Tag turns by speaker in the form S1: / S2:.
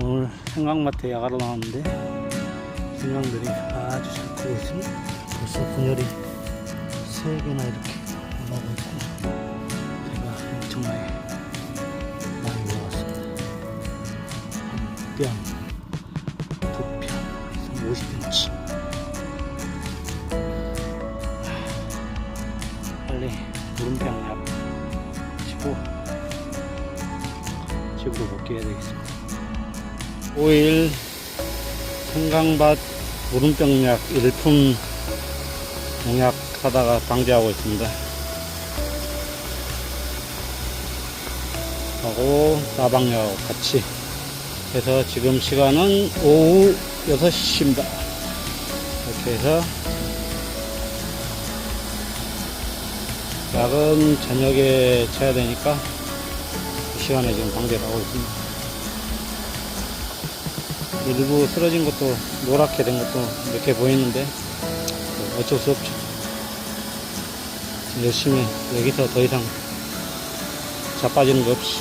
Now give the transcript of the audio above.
S1: 오늘 생강마트에 야가로 나왔는데 생강들이 아주 잘 크고 있습니다. 벌써 분열이 세 개나 이렇게 올라오고 있고 제가 엄청나게 많이 올라왔습니다. 한 뼘, 두 뼘, 50cm. 빨리 약 치고 집으로 복귀해야 되겠습니다. 5일 생강밭 무름병약 일품 농약 하다가 방제하고 있습니다. 하고 나방약하고 같이 해서 지금 시간은 오후 6시입니다. 이렇게 해서 약은 저녁에 쳐야 되니까 이 시간에 지금 방제를 하고 있습니다. 일부 쓰러진 것도 노랗게 된 것도 이렇게 보이는데 뭐 어쩔 수 없죠. 열심히 여기서 더 이상 자빠지는 거 없이